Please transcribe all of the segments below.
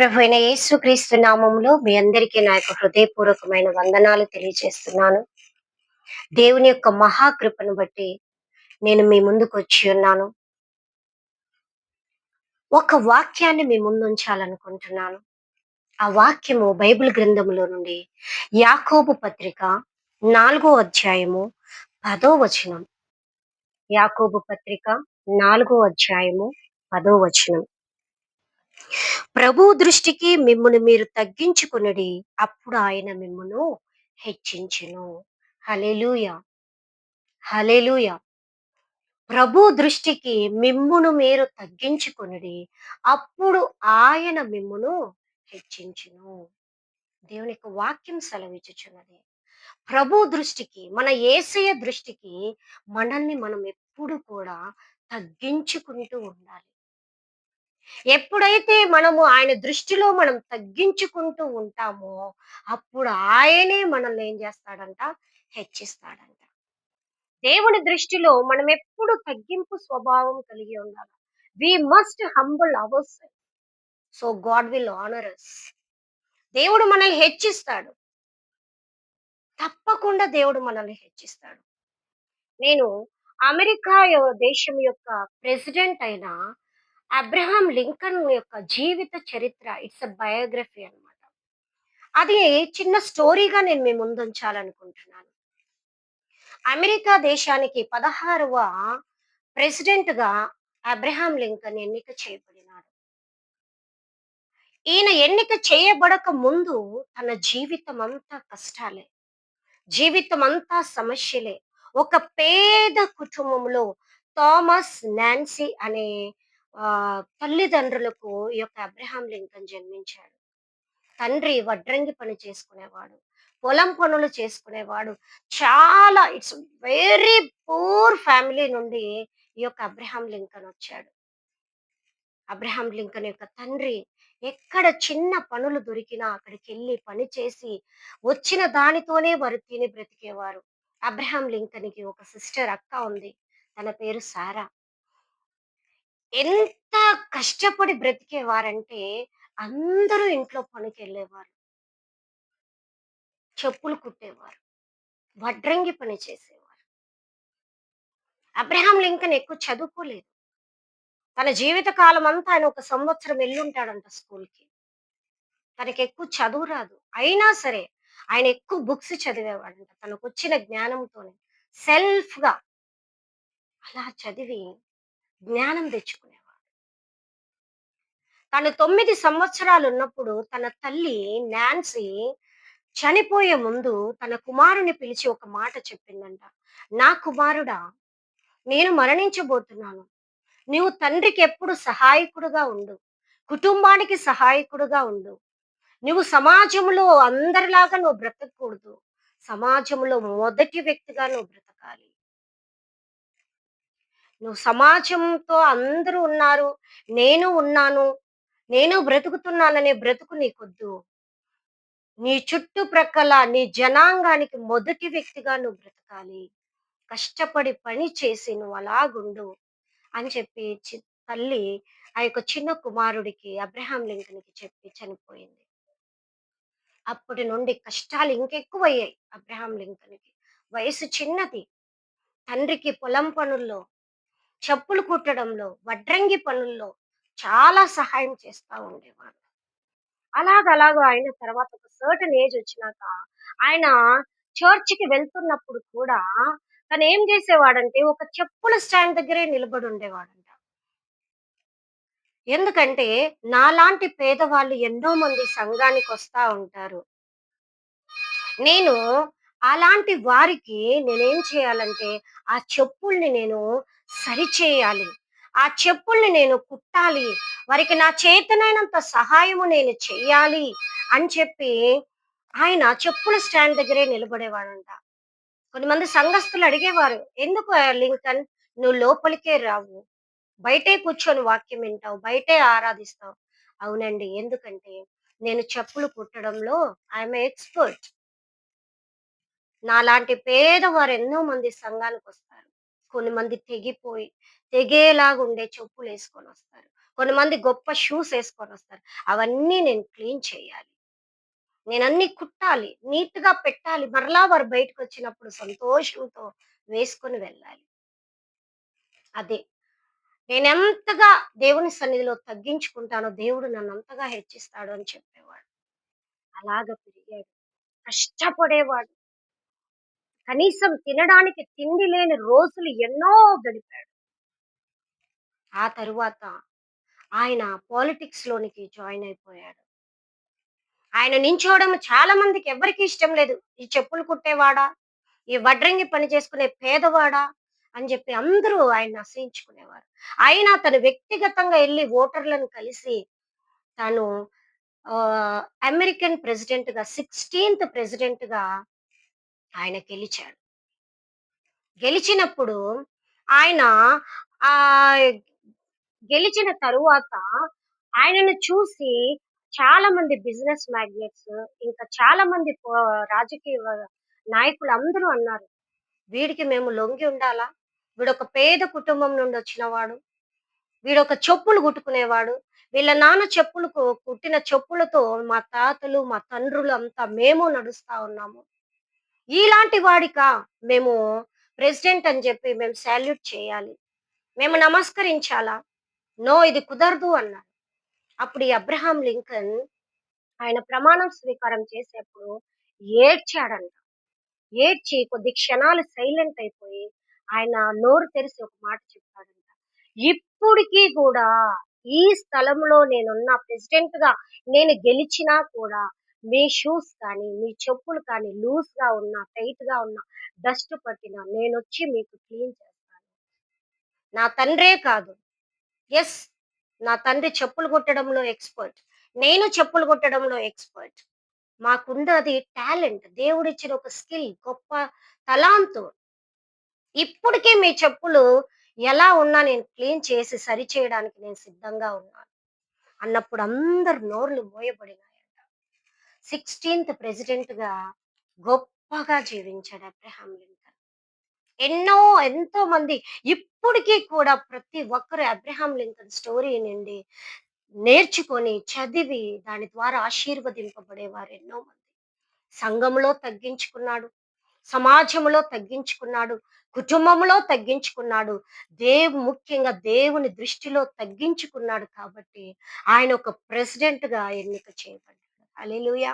ప్రభు అయిన యేసుక్రీస్తు నామంలో మీ అందరికీ నా యొక్క హృదయపూర్వకమైన వందనాలు తెలియజేస్తున్నాను. దేవుని యొక్క మహాకృపను బట్టి నేను మీ ముందుకు వచ్చి ఉన్నాను. ఒక వాక్యాన్ని మీ ముందు ఉంచాలనుకుంటున్నాను ఆ వాక్యము బైబిల్ గ్రంథములో నుండి యాకోబు పత్రిక నాలుగో అధ్యాయము పదో వచనం. యాకోబు పత్రిక నాలుగో అధ్యాయము పదో వచనం. ప్రభు దృష్టికి మిమ్మును మీరు తగ్గించుకునడి. అప్పుడు ఆయన మిమ్మును హెచ్చించును. హలేలుయ హలేలుయ ప్రభు దృష్టికి మిమ్మును మీరు తగ్గించుకునడి. అప్పుడు ఆయన మిమ్మును హెచ్చించును. దేవుని యొక్క వాక్యం సెలవిచ్చుచున్నది. ప్రభు దృష్టికి మన ఏసయ దృష్టికి మనల్ని మనం ఎప్పుడు కూడా తగ్గించుకుంటూ ఉండాలి. ఎప్పుడైతే మనము ఆయన దృష్టిలో మనం తగ్గించుకుంటూ ఉంటామో అప్పుడు ఆయనే మనల్ని ఏం చేస్తాడంట? హెచ్చిస్తాడంట. దేవుని దృష్టిలో మనం ఎప్పుడు తగ్గింపు స్వభావం కలిగి ఉండాలి. We must humble ours so God will honour us దేవుడు మనల్ని హెచ్చిస్తాడు. తప్పకుండా దేవుడు మనల్ని హెచ్చిస్తాడు. నేను అమెరికా దేశం యొక్క ప్రెసిడెంట్ అయిన అబ్రహాం లింకన్ యొక్క జీవిత చరిత్ర ఇట్స్ అ బయోగ్రఫీ అన్నమాట. అది చిన్న స్టోరీగా నేను మీ ముందు ఉంచాలనుకుంటున్నాను అమెరికా దేశానికి పదహారవ ప్రెసిడెంట్గా అబ్రహాం లింకన్ ఎన్నిక చేయబడినాడు. ఈయన ఎన్నిక చేయబడక ముందు తన జీవితం అంతా కష్టాలే జీవితం అంతా సమస్యలే. ఒక పేద కుటుంబంలో థామస్ నాన్సీ అనే తల్లిదండ్రులకు ఈ యొక్క అబ్రహాం లింకన్ జన్మించాడు. తండ్రి వడ్రంగి పని చేసుకునేవాడు. పొలం పనులు చేసుకునేవాడు. చాలా ఇట్స్ వెరీ పూర్ ఫ్యామిలీ నుండి ఈ యొక్క అబ్రహాం లింకన్ వచ్చాడు. అబ్రహాం లింకన్ యొక్క తండ్రి ఎక్కడ చిన్న పనులు దొరికినా అక్కడికి వెళ్ళి పని చేసి వచ్చిన దానితోనే వారు తిని బ్రతికేవారు. అబ్రహాం లింకన్కి ఒక సిస్టర్ అక్క ఉంది. తన పేరు సారా. ఎంత కష్టపడి బ్రతికేవారంటే అందరూ ఇంట్లో పనికి వెళ్ళేవారు చెప్పులు కుట్టేవారు. వడ్రంగి పని చేసేవారు. అబ్రహాం లింకన్ ఎక్కువ చదువుకోలేదు. తన జీవిత కాలం అంతా ఆయన ఒక సంవత్సరం వెళ్ళుంటాడంట స్కూల్కి. తనకి ఎక్కువ చదువు రాదు. అయినా సరే ఆయన ఎక్కువ బుక్స్ చదివేవాడంట. తనకు వచ్చిన జ్ఞానంతోనే. సెల్ఫ్గా అలా చదివి జ్ఞానం తెచ్చుకునేవాడు. తను తొమ్మిది సంవత్సరాలు ఉన్నప్పుడు తన తల్లి నాన్సీ చనిపోయే ముందు తన కుమారుని పిలిచి ఒక మాట చెప్పిందంట. నా కుమారుడా నేను మరణించబోతున్నాను. నీవు తండ్రికి ఎప్పుడు సహాయకుడుగా ఉండు. కుటుంబానికి సహాయకుడుగా ఉండు. నువ్వు సమాజంలో అందరిలాగా నువ్వు బ్రతకూడదు సమాజంలో మొదటి వ్యక్తిగా నువ్వు బ్రతకాలి. నువ్వు సమాజంతో అందరూ ఉన్నారు. నేను ఉన్నాను. నేను బ్రతుకుతున్నాననే బ్రతుకు నీకొద్దు. నీ చుట్టుప్రక్కల నీ జనాంగానికి మొదటి వ్యక్తిగా నువ్వు బ్రతకాలి. కష్టపడి పని చేసి నువ్వు అలాగుండు అని చెప్పి చి- తల్లి ఆ యొక్క చిన్న కుమారుడికి అబ్రహాం లింకన్కి చెప్పి చనిపోయింది. అప్పటి నుండి కష్టాలు ఇంకెక్కువయ్యాయి అబ్రహాం లింకన్కి. వయసు చిన్నది. తండ్రికి పొలం పనుల్లో చెప్పులు కుట్టడంలో వడ్రంగి పనుల్లో చాలా సహాయం చేస్తా ఉండేవాడు అలాగలాగో ఆయన తర్వాత ఒక సర్టన్ ఏజ్ వచ్చినాక ఆయన చర్చికి వెళ్తున్నప్పుడు కూడా తను ఏం చేసేవాడంటే ఒక చెప్పుల స్టాండ్ దగ్గరే నిలబడి ఉండేవాడంట. ఎందుకంటే నాలాంటి పేదవాళ్ళు ఎన్నో మంది సంఘానికి వస్తా ఉంటారు. నేను అలాంటి వారికి నేనేం చేయాలంటే ఆ చెప్పుల్ని నేను సరిచేయాలి. ఆ చెప్పుల్ని నేను కుట్టాలి. వారికి నా చేతనైనంత సహాయము నేను చెయ్యాలి అని చెప్పి ఆయన చెప్పుల స్టాండ్ దగ్గరే నిలబడేవాడంట. కొంతమంది సంఘస్థులు అడిగేవారు ఎందుకు లింకన్ నువ్వు లోపలికే రావు. బయటే కూర్చొని వాక్యం వింటావు బయటే ఆరాధిస్తావు. అవునండి. ఎందుకంటే నేను చెప్పులు కుట్టడంలో ఐఎమ్ ఎక్స్పర్ట్. నాలాంటి పేదవారు ఎన్నో మంది సంఘానికి వస్తారు కొన్ని మంది తెగిపోయి తెగేలాగా ఉండే చెప్పులు వేసుకొని వస్తారు కొంతమంది గొప్ప షూస్ వేసుకొని వస్తారు అవన్నీ నేను క్లీన్ చేయాలి. నేను అన్ని కుట్టాలి. నీట్గా పెట్టాలి. మరలా వారు బయటకు వచ్చినప్పుడు సంతోషంతో వేసుకొని వెళ్ళాలి. అదే. నేను ఎంతగా దేవుని సన్నిధిలో తగ్గించుకుంటానో దేవుడు నన్ను అంతగా హెచ్చిస్తాడు అని చెప్పేవాడు. అలాగ పెరిగాడు. కష్టపడేవాడు. కనీసం తినడానికి తిండి లేని రోజులు ఎన్నో గడిపాడు. ఆ తరువాత ఆయన పాలిటిక్స్ లోనికి జాయిన్ అయిపోయాడు. ఆయన నించోవడం చాలా మందికి ఎవరికి ఇష్టం లేదు. ఈ చెప్పులు కుట్టేవాడా? ఈ వడ్రంగి పని చేసుకునే పేదవాడా? అని చెప్పి అందరూ ఆయన అసహించుకునేవారు. అయినా తను వ్యక్తిగతంగా వెళ్ళి ఓటర్లను కలిసి తను ఆ, అమెరికన్ ప్రెసిడెంట్గా సిక్స్టీన్త్ ప్రెసిడెంట్గా ఆయన గెలిచాడు. గెలిచినప్పుడు ఆయన ఆ గెలిచిన తరువాత ఆయనను చూసి చాలా మంది బిజినెస్ మ్యాగ్నెట్స్ ఇంకా చాలా మంది రాజకీయ నాయకులు అందరూ అన్నారు వీడికి మేము లొంగి ఉండాలా? వీడొక పేద కుటుంబం నుండి వచ్చినవాడు వీడొక చెప్పులు కుట్టుకునేవాడు వీళ్ళ నాన్న చెప్పులు కుట్టిన చెప్పులతో మా తాతలు మా తండ్రులు అంతా మేము నడుస్తా ఉన్నాము. ఇలాంటి వాడికా మేము ప్రెసిడెంట్ అని చెప్పి మేము సాల్యూట్ చేయాలి. మేము నమస్కరించాలా? నో ఇది కుదరదు అన్నారు. అప్పుడు ఈ అబ్రహాం లింకన్ ఆయన ప్రమాణం స్వీకారం చేసేప్పుడు ఏడ్చాడంట. ఏడ్చి కొద్ది క్షణాలు సైలెంట్ అయిపోయి ఆయన నోరు తెరిచి ఒక మాట చెప్పాడంట ఇప్పటికీ కూడా ఈ స్థలంలో నేనున్న ప్రెసిడెంట్గా నేను గెలిచినా కూడా మీ షూస్ కానీ మీ చెప్పులు కానీ లూజ్గా ఉన్న ఉన్నా ఉన్న ఉన్నా డస్ట్ పట్టినా నేను వచ్చి మీకు క్లీన్ చేస్తాను. నా తండ్రే కాదు. ఎస్ నా తండ్రి చెప్పులు కొట్టడంలో ఎక్స్పర్ట్ నేను చెప్పులు కొట్టడంలో ఎక్స్పర్ట్ మాకున్నది టాలెంట్ దేవుడిచ్చిన ఒక స్కిల్ గొప్ప తలాంతు. ఇప్పటికే మీ చెప్పులు ఎలా ఉన్నా నేను క్లీన్ చేసి సరి చేయడానికి నేను సిద్ధంగా ఉన్నాను. అన్నప్పుడు అందరు నోర్లు మోయబడినాయి సిక్స్టీన్త్ ప్రెసిడెంట్గా గొప్పగా జీవించాడు అబ్రహాం లింకన్. ఎన్నో ఎంతో మంది ఇప్పటికీ కూడా ప్రతి ఒక్కరు అబ్రహాం లింకన్ స్టోరీ నుండి నేర్చుకొని చదివి దాని ద్వారా ఆశీర్వదింపబడేవారు ఎన్నో మంది. సంఘములో తగ్గించుకున్నాడు సమాజంలో తగ్గించుకున్నాడు కుటుంబంలో తగ్గించుకున్నాడు దేవు ముఖ్యంగా దేవుని దృష్టిలో తగ్గించుకున్నాడు కాబట్టి ఆయన ఒక ప్రెసిడెంట్గా ఎన్నిక చేయబడ్డాడు. హలేలుయా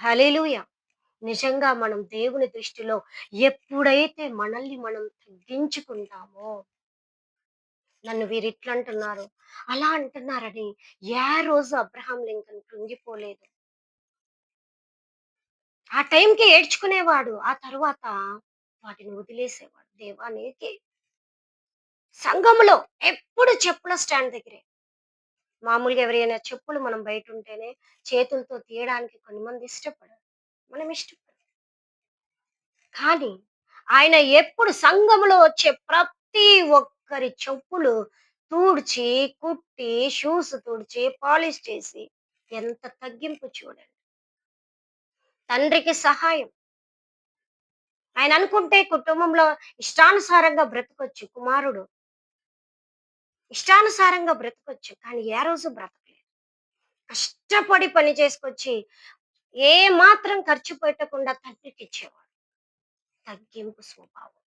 హలేలుయా నిజంగా మనం దేవుని దృష్టిలో ఎప్పుడైతే మనల్ని మనం తగ్గించుకుంటామో నన్ను వీరు ఇట్లా అంటున్నారు అలా అంటున్నారని ఏ రోజు అబ్రహాం లింకన్ కృంగిపోలేదు. ఆ టైంకి ఏడ్చుకునేవాడు ఆ తర్వాత వాటిని వదిలేసేవాడు. దేవా నీకే. సంఘములో ఎప్పుడు చెప్పుల స్టాండ్ దగ్గరే. మామూలుగా ఎవరైనా చెప్పులు మనం బయట ఉంటేనే చేతులతో తీయడానికి కొంతమంది ఇష్టపడరు. మనం ఇష్టపడరు కానీ ఆయన ఎప్పుడు సంఘములో వచ్చే ప్రతి ఒక్కరి చెప్పులు తూడ్చి కుట్టి షూస్ తుడిచి పాలిష్ చేసి ఎంత తగ్గింపు చూడండి. తండ్రికి సహాయం. ఆయన అనుకుంటే కుటుంబంలో ఇష్టానుసారంగా బ్రతకొచ్చు కుమారుడు. ఇష్టానుసారంగా బ్రతకొచ్చు కానీ ఏ రోజు బ్రతకలేదు కష్టపడి పని చేసుకొచ్చి ఏ మాత్రం ఖర్చు పెట్టకుండా తండ్రికి ఇచ్చేవాడు తగ్గింపు స్వభావం.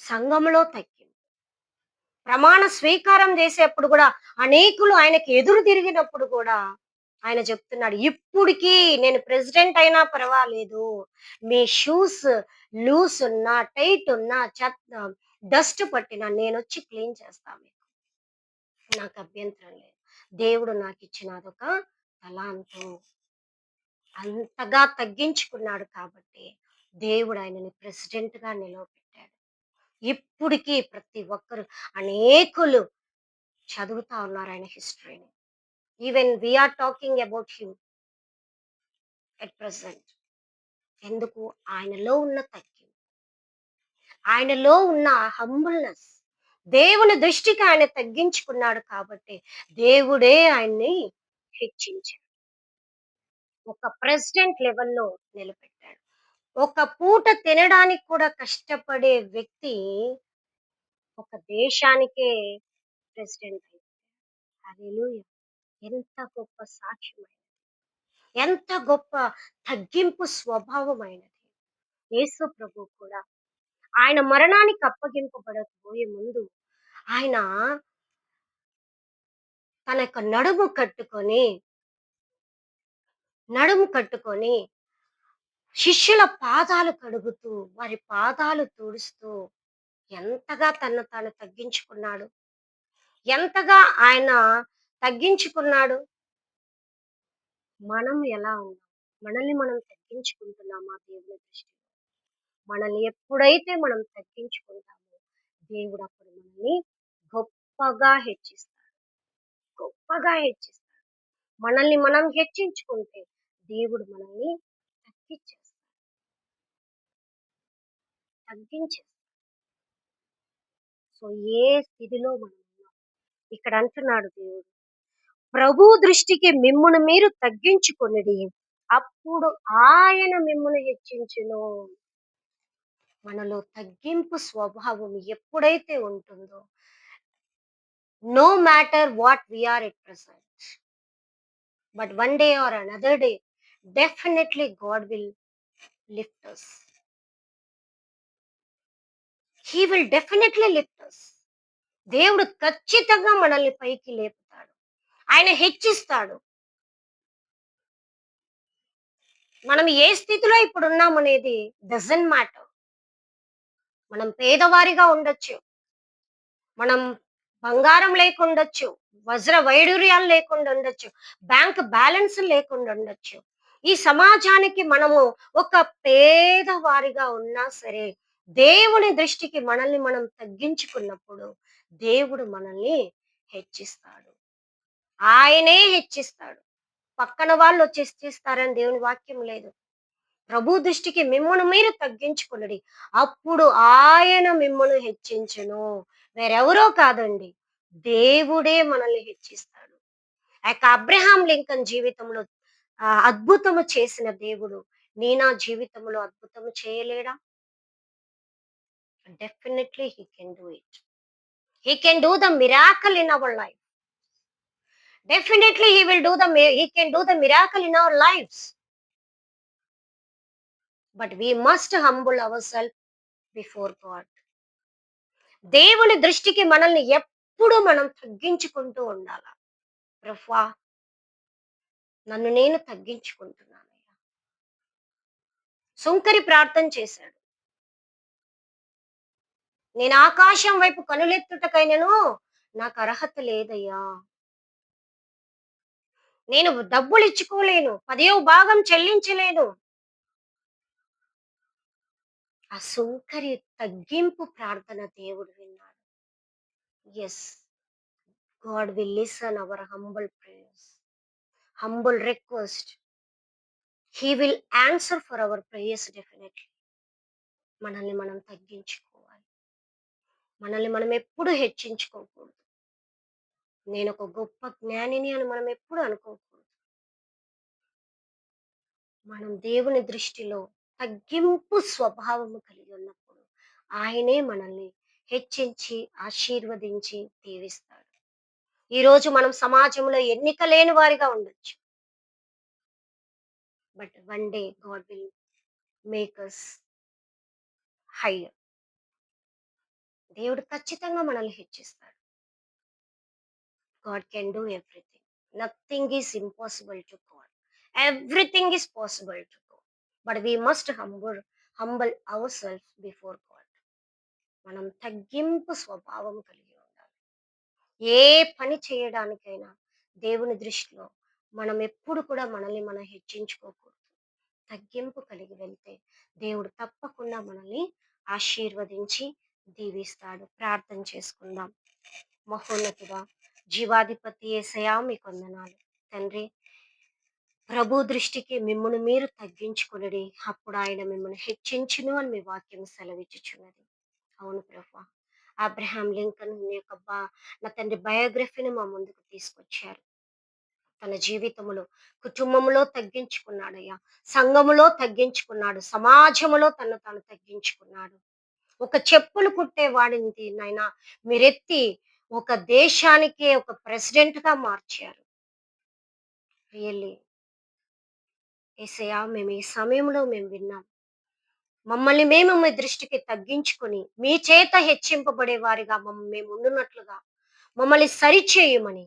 సంఘంలో తగ్గింపు. ప్రమాణ స్వీకారం చేసేప్పుడు కూడా అనేకులు ఆయనకి ఎదురు తిరిగినప్పుడు కూడా ఆయన చెప్తున్నాడు ఇప్పటికీ నేను ప్రెసిడెంట్ అయినా పర్వాలేదు. మీ షూస్ లూస్ ఉన్నా టైట్ ఉన్నా చెత్త డస్ట్ పట్టినా నేను వచ్చి క్లీన్ చేస్తా మీకు. నాకు అభ్యంతరం లేదు. దేవుడు నాకు ఇచ్చిన అదొక తలాంతు అంతగా తగ్గించుకున్నాడు కాబట్టి దేవుడు ఆయనని ప్రెసిడెంట్గా నిలవబెట్టాడు ఇప్పటికీ ప్రతి ఒక్కరు అనేకులు చదువుతా ఉన్నారు ఆయన హిస్టరీని. Even we're talking about him at present ఎందుకు? ఆయనలో ఉన్న తగ్గి ఆయనలో ఉన్న హంబుల్నెస్ దేవుని దృష్టికి ఆయన తగ్గించుకున్నాడు కాబట్టి దేవుడే ఆయన్ని హెచ్చించాడు. ఒక ప్రెసిడెంట్ లెవెల్లో నిలబెట్టాడు. ఒక పూట తినడానికి కూడా కష్టపడే వ్యక్తి ఒక దేశానికే ప్రెసిడెంట్ అయ్యాడు. ఎంత గొప్ప సాక్ష్యమైనది. ఎంత గొప్ప తగ్గింపు స్వభావమైనది. యేసు ప్రభు కూడా ఆయన మరణానికి అప్పగింపబడకపోయే ముందు ఆయన తన యొక్క నడుము కట్టుకొని నడుము కట్టుకొని శిష్యుల పాదాలు కడుగుతూ వారి పాదాలు తుడుస్తూ ఎంతగా తను తాను తగ్గించుకున్నాడు? ఎంతగా ఆయన తగ్గించుకున్నాడు? మనం ఎలా ఉన్నాం? మనల్ని మనం తగ్గించుకుంటున్నామా దేవుని దృష్టి మనల్ని ఎప్పుడైతే మనం తగ్గించుకుంటామో దేవుడు అప్పుడు మనల్ని గొప్పగా హెచ్చిస్తాడు. గొప్పగా హెచ్చిస్తాడు. మనల్ని మనం హెచ్చించుకుంటే దేవుడు మనల్ని తగ్గించేస్తాడు. తగ్గించేస్తాడు. సో ఏ స్థితిలో మనం ఉన్నాం ఇక్కడ అంటున్నాడు దేవుడు ప్రభు దృష్టికి మిమ్మును మీరు తగ్గించుకొనిడి అప్పుడు ఆయన మిమ్మును హెచ్చించును. మనలో తగ్గింపు స్వభావం ఎప్పుడైతే ఉంటుందో no matter what we're at present but one day or another day definitely God will lift us he will definitely lift us దేవుడు ఖచ్చితంగా మనల్ని పైకి లేపుతాడు. ఆయన హెచ్చిస్తాడు. మనం ఏ స్థితిలో ఇప్పుడు ఉన్నామనేది డజన్ మ్యాటర్ మనం పేదవారిగా ఉండొచ్చు. మనం బంగారం లేకుండొచ్చు వజ్ర వైడూర్యాలు లేకుండా ఉండొచ్చు బ్యాంక్ బ్యాలెన్స్ లేకుండా ఉండొచ్చు. ఈ సమాజానికి మనము ఒక పేదవారిగా ఉన్నా సరే దేవుని దృష్టికి మనల్ని మనం తగ్గించుకున్నప్పుడు దేవుడు మనల్ని హెచ్చిస్తాడు. ఆయనే హెచ్చిస్తాడు. పక్కన వాళ్ళు వచ్చి హెచ్చిస్తారని దేవుని వాక్యం లేదు. ప్రభు దృష్టికి మిమ్మల్ని మీరు తగ్గించుకున్నది అప్పుడు ఆయన మిమ్మల్ని హెచ్చించను. వేరెవరో కాదండి. దేవుడే మనల్ని హెచ్చిస్తాడు. ఆ యొక్క అబ్రహాం లింకన్ జీవితంలో అద్భుతము చేసిన దేవుడు నీ నా జీవితంలో అద్భుతము చేయలేడా? Definitely he can do it he can do the miracle in our life definitely he will do the he can do the miracle in our lives but we must humble our self before God దేవుని దృష్టికి మనల్ని ఎప్పుడు మనం తగ్గించుకుంటూ ఉండాల? ప్రభా నన్ను నేను తగ్గించుకుంటున్నానయ్యా. సుంకరి ప్రార్థన చేశాడు. నేను ఆకాశం వైపు కనులెత్తుటకైనను నాకు అర్హత లేదయ్యా. నేను డబ్బులు ఇచ్చుకోలేను పదేవ భాగం చెల్లించలేను. ఆ సుంకరి తగ్గింపు ప్రార్థన దేవుడు విన్నాడు. Yes God will listen our humble prayers humble request he will answer for our prayers definitely మనల్ని మనం తగ్గించుకోవాలి. మనల్ని మనం ఎప్పుడు హెచ్చించుకోకూడదు. నేను ఒక గొప్ప జ్ఞానిని అని మనం ఎప్పుడు అనుకోకూడదు. మనం దేవుని దృష్టిలో తగ్గింపు స్వభావము కలిగి ఉన్నప్పుడు ఆయనే మనల్ని హెచ్చించి ఆశీర్వదించి దీవిస్తాడు. ఈ రోజు మనం సమాజంలో ఎన్నిక లేని వారిగా ఉండొచ్చు. But one day God will makers us higher. దేవుడు ఖచ్చితంగా మనల్ని హెచ్చిస్తాడు. God can do everything. Nothing is impossible to God. Everything is possible to but we must humble humble our self before God మనం తగ్గింపు స్వభావం కలిగి ఉండాలి. ఏ పని చేయడానికైనా దేవుని దృష్టిలో మనం ఎప్పుడు కూడా మనల్ని మనం హెచ్చించుకోకూడదు. తగ్గింపు కలిగి వెళ్తే దేవుడు తప్పకుండా మనల్ని ఆశీర్వదించి దీవిస్తాడు. ప్రార్థన చేసుకుందాం. మహోన్నతుడా జీవాధిపతి ఏసయా మీ కొందనాలు తండ్రి ప్రభు దృష్టికి మిమ్మల్ని మీరు తగ్గించుకునడి. అప్పుడు ఆయన మిమ్మల్ని హెచ్చించును అని మీ వాక్యం సెలవిచ్చుచున్నది. అవును ప్రభా. అబ్రహాం లింకన్ యొక్క బా నా తండ్రి బయోగ్రఫీని మా ముందుకు తీసుకొచ్చారు. తన జీవితంలో కుటుంబంలో తగ్గించుకున్నాడయ్యా. సంఘములో తగ్గించుకున్నాడు. సమాజములో తను తాను తగ్గించుకున్నాడు. ఒక చెప్పులు కుట్టే వాడిని నాయన. మీరెత్తి ఒక దేశానికే ఒక ప్రెసిడెంట్‌గా మార్చారు. రియల్లీ. ఏసయా మేము ఈ సమయంలో మేము విన్నాం. మమ్మల్ని మేము మీ దృష్టికి తగ్గించుకొని, మీ చేత హెచ్చింపబడే వారిగా మమ్మల్ని మేము ఉండునట్లుగా మమ్మల్ని సరిచేయమని,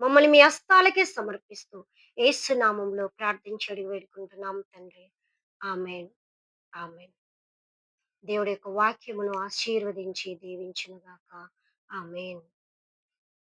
మమ్మల్ని మీ హస్తాలకే సమర్పిస్తూ, ఏసునామంలో నామంలో వేడుకుంటున్నాం తండ్రి. ఆమె ఆమె దేవుడి యొక్క వాక్యమును ఆశీర్వదించి దీవించునుగాక గాక.